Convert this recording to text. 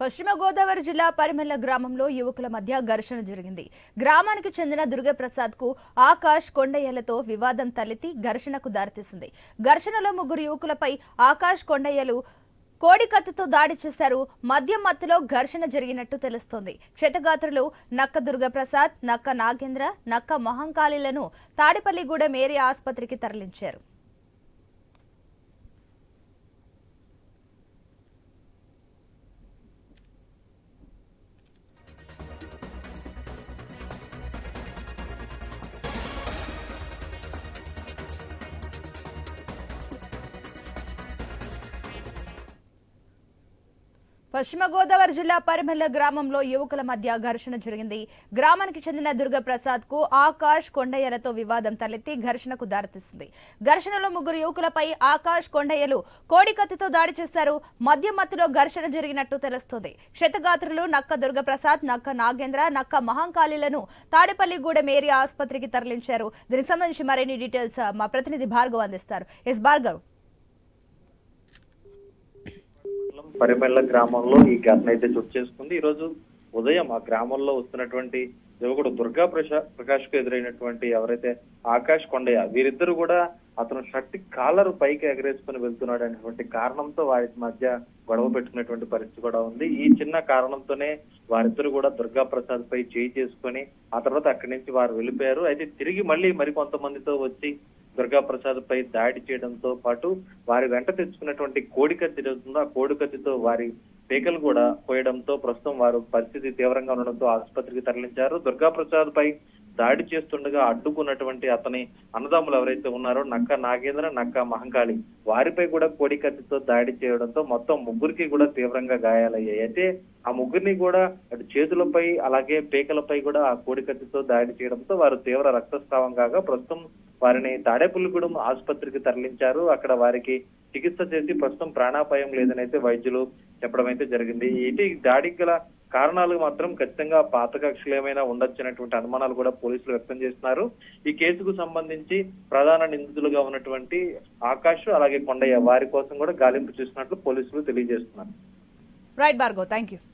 పశ్చిమ గోదావరి జిల్లా పరిమళ గ్రామంలో యువకుల మధ్య ఘర్షణ జరిగింది. గ్రామానికి చెందిన దుర్గప్రసాద్కు ఆకాష్ కొండయ్యలతో వివాదం తలెత్తి ఘర్షణకు దారితీసింది. ఘర్షణలో ముగ్గురు యువకులపై ఆకాష్ కొండయ్యలు కోడికత్తితో దాడి చేశారు. మద్యం మత్తులో ఘర్షణ జరిగినట్టు తెలుస్తోంది. క్షతగాత్రులు నక్క దుర్గప్రసాద్ నక్క నాగేంద్ర నక్క మహంకాళిలను తాడిపల్లిగూడెం ఏరియా ఆసుపత్రికి తరలించారు. పశ్చిమ గోదావరి జిల్లా పరిమెల్ల గ్రామంలో యువకుల మధ్య ఘర్షణ జరిగింది. గ్రామానికి చెందిన దుర్గప్రసాద్కు ఆకాష్ కొండయ్యలతో వివాదం తలెత్తి ఘర్షణకు దారితీసింది. ఘర్షణలో ముగ్గురు యువకులపై ఆకాష్ కొండయ్యలు కోడికత్తితో దాడి చేశారు. మధ్య మత్తులో ఘర్షణ జరిగినట్టు తెలుస్తోంది. క్షతగాత్రులు నక్క దుర్గప్రసాద్ నక్క నాగేంద్ర నక్క మహంకాళీలను తాడేపల్లిగూడెం ఏరియా ఆసుపత్రికి తరలించారు. దీనికి సంబంధించి మరిన్ని డీటెయిల్స్ మా ప్రతినిధి భార్గవ్ అందిస్తారు. ఎస్ భార్గవ్. పరిమెల్ల గ్రామంలో ఈ ఘటన అయితే చోటు చేసుకుంది. ఈ రోజు ఉదయం ఆ గ్రామంలో వస్తున్నటువంటి యువకుడు దుర్గా ప్రశా ప్రకాష్కు ఎదురైనటువంటి ఎవరైతే ఆకాష్ కొండయ్య వీరిద్దరు కూడా అతను షర్ట్ కాలర్ పైకి ఎగరేసుకుని వెళ్తున్నాడు అనేటువంటి కారణంతో వారి మధ్య గొడవ పెట్టుకునేటువంటి పరిస్థితి కూడా ఉంది. ఈ చిన్న కారణంతోనే వారిద్దరు కూడా దుర్గా ప్రసాద్ పై చేయి చేసుకొని ఆ తర్వాత అక్కడి నుంచి వారు వెళ్ళిపోయారు. అయితే తిరిగి మళ్ళీ మరి కొంతమందితో వచ్చి దుర్గా ప్రసాద్ పై దాడి చేయడంతో పాటు వారి వెంట తెచ్చుకున్నటువంటి కోడికత్తి జరుగుతుందో ఆ కోడికత్తితో వారి పేకలు కూడా కోయడంతో ప్రస్తుతం వారు పరిస్థితి తీవ్రంగా ఉండడంతో ఆసుపత్రికి తరలించారు. దుర్గా ప్రసాద్ పై దాడి చేస్తుండగా అడ్డుకున్నటువంటి అతని అన్నదమ్ములు ఎవరైతే ఉన్నారో నక్క నాగేంద్ర నక్క మహంకాళి వారిపై కూడా కోడికత్తితో దాడి చేయడంతో మొత్తం ముగ్గురికి కూడా తీవ్రంగా గాయాలయ్యాయి. అయితే ఆ ముగ్గురిని కూడా అటు చేతులపై అలాగే పేకలపై కూడా ఆ కోడికత్తితో దాడి చేయడంతో వారు తీవ్ర రక్తస్రావం కాగా ప్రస్తుతం వారిని తాడేపుల్లిగూడెం ఆసుపత్రికి తరలించారు. అక్కడ వారికి చికిత్స చేసి ప్రస్తుతం ప్రాణాపాయం లేదని అయితే వైద్యులు చెప్పడం అయితే జరిగింది. ఇది దాడికి గల కారణాలు మాత్రం ఖచ్చితంగా పాత కక్షలు ఏమైనా ఉండొచ్చినటువంటి అనుమానాలు కూడా పోలీసులు వ్యక్తం చేస్తున్నారు. ఈ కేసుకు సంబంధించి ప్రధాన నిందితులుగా ఉన్నటువంటి ఆకాష్ అలాగే కొండయ్య వారి కోసం కూడా గాలింపు చేస్తున్నట్లు పోలీసులు తెలియజేస్తున్నారు. Right బార్గో thank you